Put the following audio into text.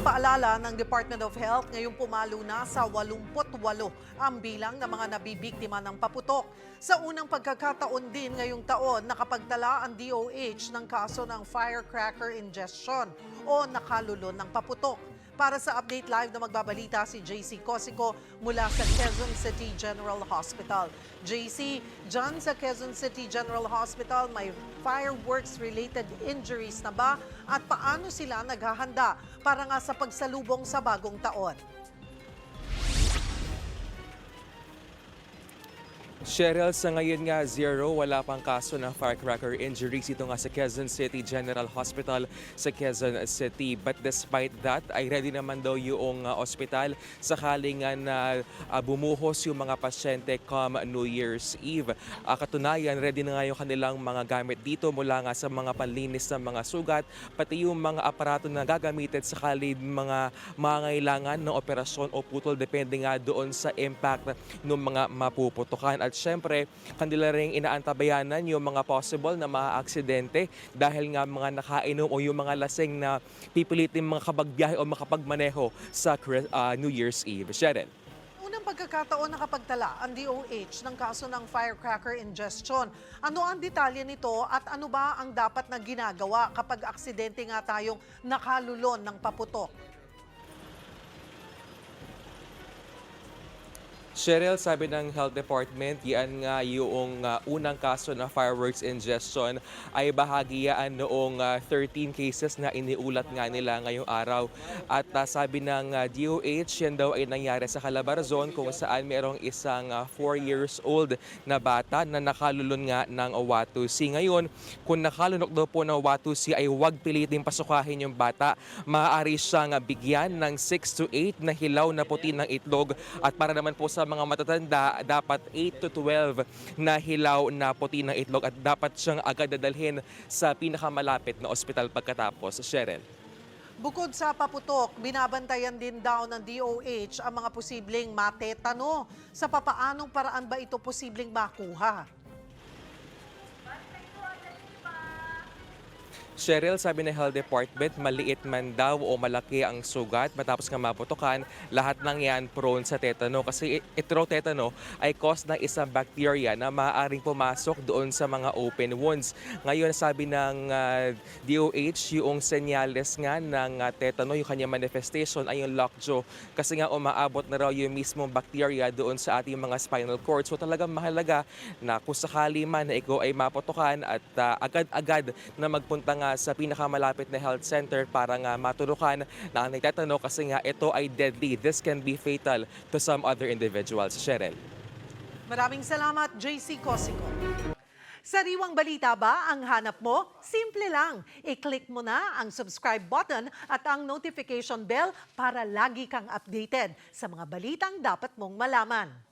Paalala ng Department of Health, ngayong pumalo na sa 88 ang bilang ng mga nabibiktima ng paputok. Sa unang pagkakataon din ngayong taon, nakapagtala ang DOH ng kaso ng firecracker ingestion o nakalulon ng paputok. Para sa Update Live na magbabalita si JC Cosico mula sa Quezon City General Hospital. JC, dyan sa Quezon City General Hospital, may fireworks-related injuries na ba? At paano sila naghahanda para nga sa pagsalubong sa bagong taon? Cheryl, sa ngayon nga zero, wala pang kaso ng firecracker injuries ito nga sa Quezon City General Hospital sa Quezon City. But despite that, ay ready naman daw yung uh, ospital sakaling nga na uh, bumuhos yung mga pasyente come New Year's Eve. Uh, katunayan, ready na nga yung kanilang mga gamit dito mula nga sa mga panlinis ng mga sugat, pati yung mga aparato na gagamitin sakali mga mangailangan ng operasyon o putol depende nga doon sa impact ng mga mapuputukan. At syempre, kanila rin inaantabayanan yung mga possible na mga aksidente dahil nga mga nakainom o yung mga lasing na pipilitin mga kabagbiyahe o makapagmaneho sa ah, New Year's Eve. Sharon. Unang pagkakataon nakapagtala ang DOH ng kaso ng firecracker ingestion. Ano ang detalye nito at ano ba ang dapat na ginagawa kapag aksidente nga tayong nakalulon ng paputok? Cheryl, sabi ng Health Department, yan nga yung uh, unang kaso na fireworks ingestion ay bahagi yan noong uh, 13 cases na iniulat nga nila ngayong araw. At uh, sabi ng uh, DOH, yan daw ay nangyari sa Calabarzon kung saan merong isang 4 years old na bata na nakalulun nga ng Watusi. Ngayon, kung nakalunok daw po ng Watusi ay huwag pilitin pasukahin yung bata. Maaari siyang uh, bigyan ng 6 to 8 na hilaw na puti ng itlog at para naman po sa mga matatanda, dapat 8 to 12 na hilaw na puti ng itlog at dapat siyang agad dadalhin sa pinakamalapit na ospital pagkatapos. Cheryl. Bukod sa paputok, binabantayan din daw ng DOH ang mga posibleng matetano. Sa papaanong paraan ba ito posibleng makuha? Cheryl, sabi ng Health Department, maliit man daw o malaki ang sugat matapos nga maputukan, lahat ng yan prone sa tetano. Kasi i- ito raw tetano ay cause ng isang bacteria na maaaring pumasok doon sa mga open wounds. Ngayon, sabi ng ah, DOH, yung senyales nga ng ah, tetano, yung kanyang manifestation ay yung lockjaw. Kasi nga umaabot na raw yung mismong bacteria doon sa ating mga spinal cord. So talagang mahalaga na kung sakali man na ikaw ay maputukan at ah, agad-agad na magpunta nga sa pinakamalapit na health center para nga maturukan na ang nagtatanong kasi nga ito ay deadly. This can be fatal to some other individuals. Cheryl. Maraming salamat, JC Cosico. Sariwang balita ba ang hanap mo? Simple lang. I-click mo na ang subscribe button at ang notification bell para lagi kang updated sa mga balitang dapat mong malaman.